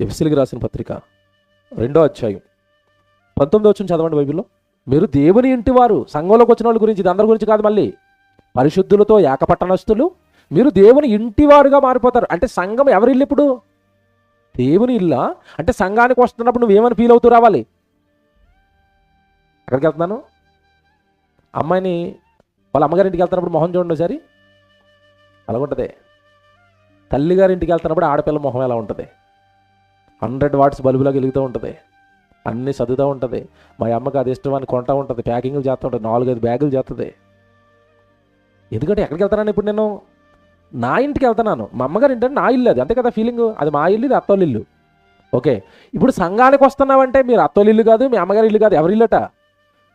ఎఫ్సిలికి రాసిన పత్రిక రెండో అధ్యాయం. పంతొమ్మిది వచ్చిన చదవండి బైబిల్లో. మీరు దేవుని ఇంటి వారు సంఘంలోకి వచ్చిన వాళ్ళ గురించి ఇది అందరి గురించి కాదు మళ్ళీ. పరిశుద్ధులతో ఏకపట్టణస్తులు మీరు దేవుని ఇంటివారుగా మారిపోతారు. అంటే సంఘం ఎవరి ఇల్లు ఇప్పుడు? దేవుని ఇల్లా? అంటే సంఘానికి వస్తున్నప్పుడు నువ్వేమని ఫీల్ అవుతూ రావాలి? ఎక్కడికి వెళ్తున్నాను? అమ్మాయిని వాళ్ళ అమ్మగారింటికి వెళ్తున్నప్పుడు మొహం చూడండి ఒకసారి. అలాగుంటుంది తల్లిగారి ఇంటికి వెళ్తున్నప్పుడు ఆడపిల్ల మొహం ఎలా ఉంటుంది? హండ్రెడ్ వాట్స్ బల్బులా వెలుగుతూ ఉంటుంది. అన్నీ చదువుతూ ఉంటుంది. మా అమ్మకి అది ఇష్టం అని కొంటా ఉంటుంది. ప్యాకింగ్లు చేస్తూ ఉంటుంది. నాలుగైదు బ్యాగులు చేస్తుంది. ఎందుకంటే ఎక్కడికి వెళ్తానని ఇప్పుడు నేను? నా ఇంటికి వెళ్తున్నాను. మా అమ్మగారు ఏంటంటే నా ఇల్లు అది. అంతే కదా ఫీలింగ్ అది మా ఇల్లు ఇది అత్తోళ్ళ ఇల్లు. ఓకే. ఇప్పుడు సంఘానికి వస్తున్నావంటే మీరు అత్తోళ్ళ ఇల్లు కాదు మీ అమ్మగారి ఇల్లు కాదు ఎవరి ఇల్లట?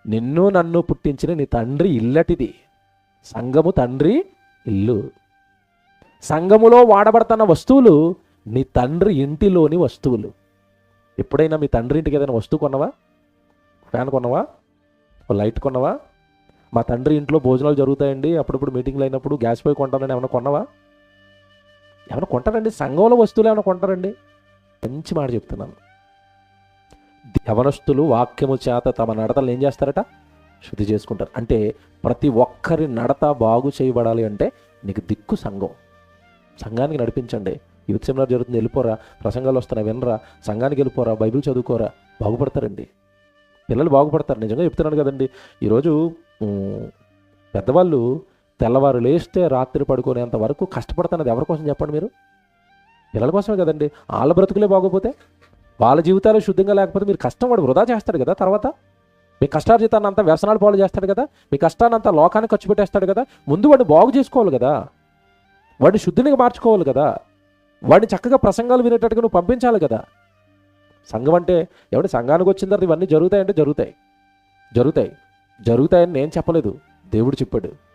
నిన్ను నన్ను పుట్టించిన నీ తండ్రి ఇల్లటిది. సంఘము తండ్రి ఇల్లు. సంఘములో వాడబడుతున్న వస్తువులు నీ తండ్రి ఇంటిలోని వస్తువులు. ఎప్పుడైనా మీ తండ్రి ఇంటికి ఏదైనా వస్తువు కొన్నవా? ఫ్యాన్ కొన్నవా? ఒక లైట్ కొన్నవా? మా తండ్రి ఇంట్లో భోజనాలు జరుగుతాయండి అప్పుడప్పుడు మీటింగ్లు అయినప్పుడు గ్యాస్ పోయి కొంటానని ఏమైనా కొన్నవా? ఏమైనా కొంటారండి? సంఘంలో వస్తువులు ఏమైనా కొంటారండి? మంచి మాట చెప్తున్నాను. యవనస్తులు వాక్యము చేత తమ నడతలు ఏం చేస్తారట? శుద్ధి చేసుకుంటారు. అంటే ప్రతి ఒక్కరి నడత బాగు చేయబడాలి అంటే నీకు దిక్కు సంఘం. సంఘానికి నడిపించండి. యూత్ సెమినార్ జరుగుతుంది వెళ్ళిపోరా. ప్రసంగాలు వస్తున్నాయి వినరా. సంఘానికి వెళ్ళిపోరా బైబిల్ చదువుకోరా. బాగుపడతారండి. పిల్లలు బాగుపడతారు నిజంగా చెప్తున్నాను కదండి. ఈరోజు పెద్దవాళ్ళు తెల్లవారు లేస్తే రాత్రి పడుకునేంత వరకు కష్టపడుతున్నది ఎవరి కోసం చెప్పండి మీరు? పిల్లల కోసమే కదండి. వాళ్ళ బ్రతుకులే బాగోపోతే వాళ్ళ జీవితాలు శుద్ధంగా లేకపోతే మీరు కష్టం వాడు వృధా చేస్తాడు కదా తర్వాత? మీ కష్టార్జితాన్ని అంతా వ్యసనాలు పాలు చేస్తాడు కదా? మీ కష్టాన్ని అంతా లోకానికి ఖర్చు పెట్టేస్తాడు కదా? ముందు వాడిని బాగు చేసుకోవాలి కదా. వాడిని శుద్ధినిగా మార్చుకోవాలి కదా. వాడిని చక్కగా ప్రసంగాలు వినేటట్టుగా నువ్వు పంపించాలి కదా. సంఘం అంటే ఎవడి సంఘానికి వచ్చిన తర్వాత ఇవన్నీ జరుగుతాయంటే జరుగుతాయి. జరుగుతాయి. జరుగుతాయని నేను చెప్పలేదు. దేవుడు చెప్పాడు.